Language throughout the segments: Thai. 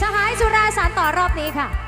สหายสุราสารต่อรอบนี้ค่ะ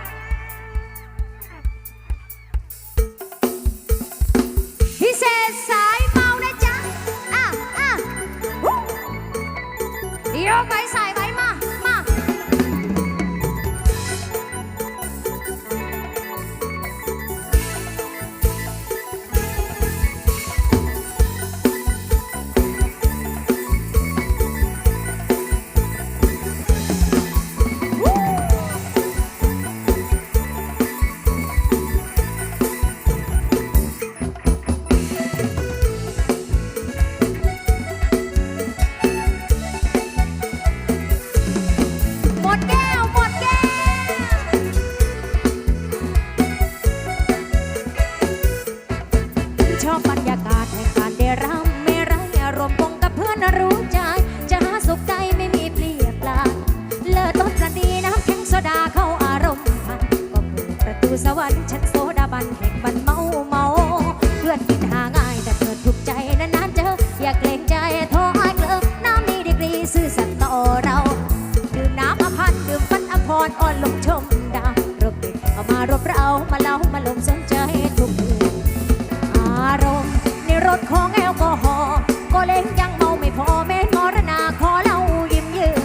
ดของแอลกอฮอล์ก็เล่นยังเมาไม่พอแม่นมรณาขอเล่ายิ้มยืน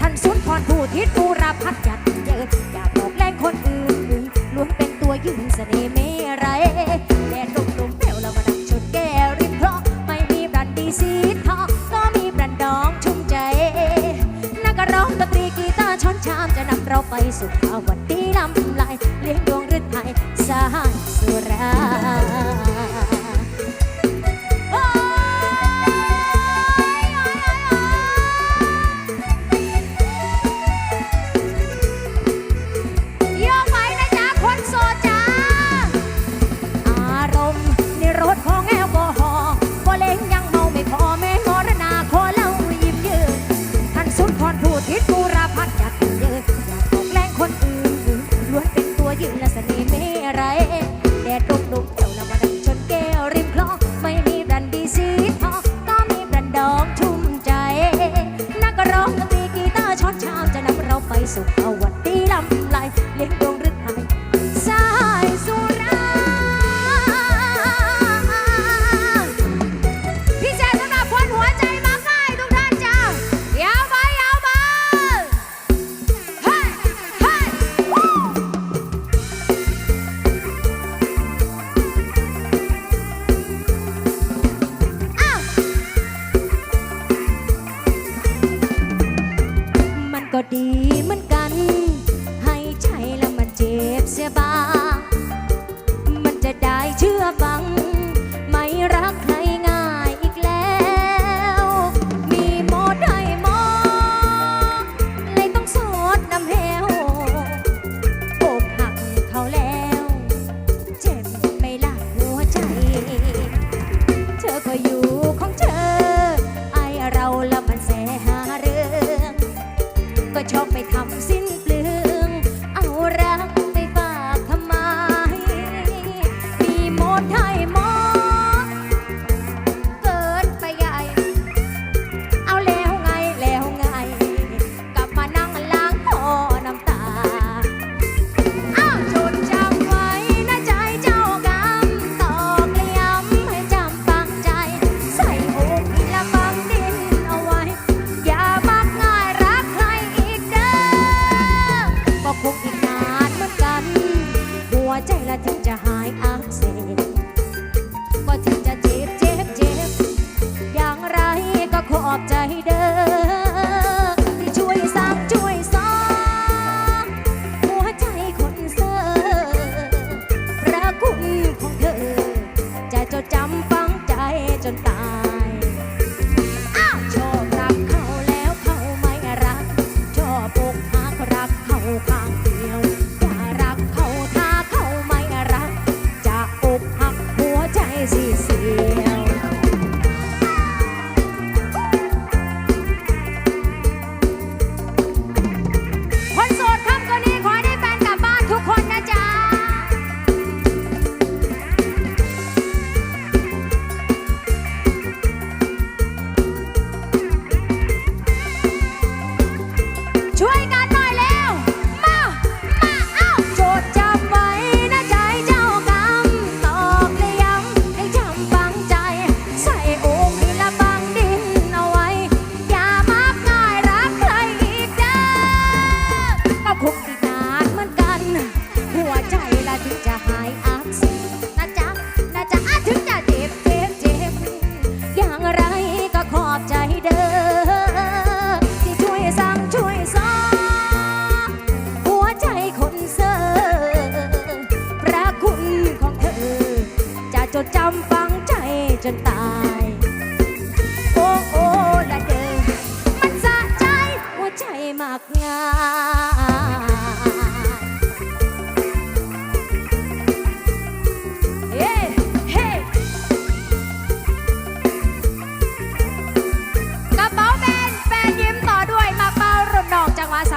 ท่านสุนทรผู้ทิศผู้รับพัดยัดเยินอย่าบอกแรงคนอื่นล้วนเป็นตัวยืนเสน่ห์ไม่ไรแดดลมลมเปลวเรามาดักชนแก้ริมพราะไม่มีบรันดีสีทองก็มีบรันดองชุ่มใจ นักร้องดนตรีกีตาร์ช้อนชามจะนำเราไปสุขภาวันที่ลำลายเลี้ยงดวงฤทัย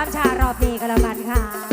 ามชารอบนี้ก็แล้วกันค่ะ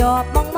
จอบมอง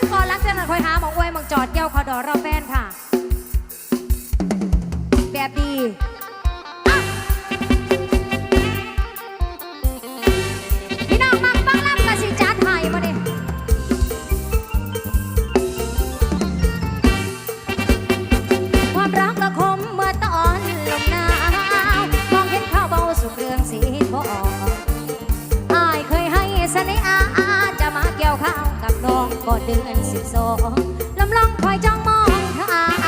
คอยหาหมองอวยหมองจอดแก้วขอดอรอบแฟนค่ะ แบบดีอะน้บักฟังลำกะสิจัดให้มาดิความรักก็คมเมื่อตอนลมหนาวมองเห็นข้าเบาสุกเรืองสีทองอายเคยให้เสน่ห์อาอาจะมาเกี่ยวข้าว น้องก็เดือนสิบสองลำลองคอยจ้องมองทาง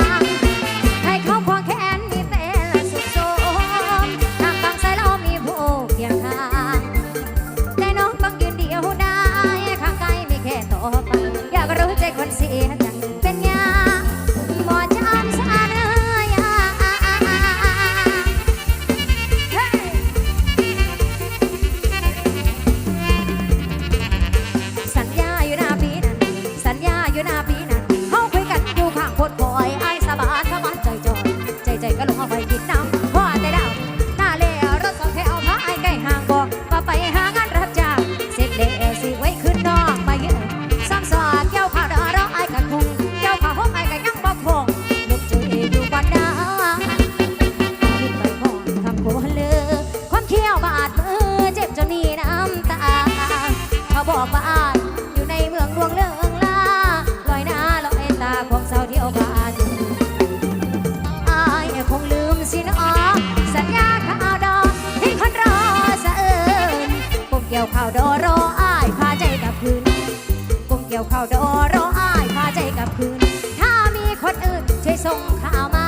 ส่งข่าวมา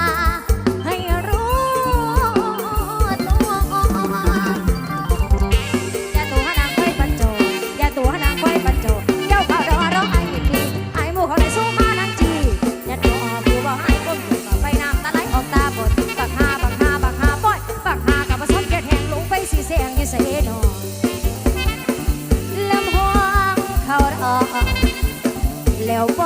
ให้รู้ตัวอย่ตัวนางไว้ปัจโจอย่ตัวนางไว้ปัจโจเจ้าเขารอรอไอ้กินดีไอ้หมูเขาได้สู้มานังจีอย่าตัวออกกูบอกให้คนกูก็ไปน้ำตาไหลออกตาบดปากหาปากหาปากหาป้อยปากหากับผสมเกล็ดแหงลงไปสีแสงยิ่งเสียนอนลำหวเขารอว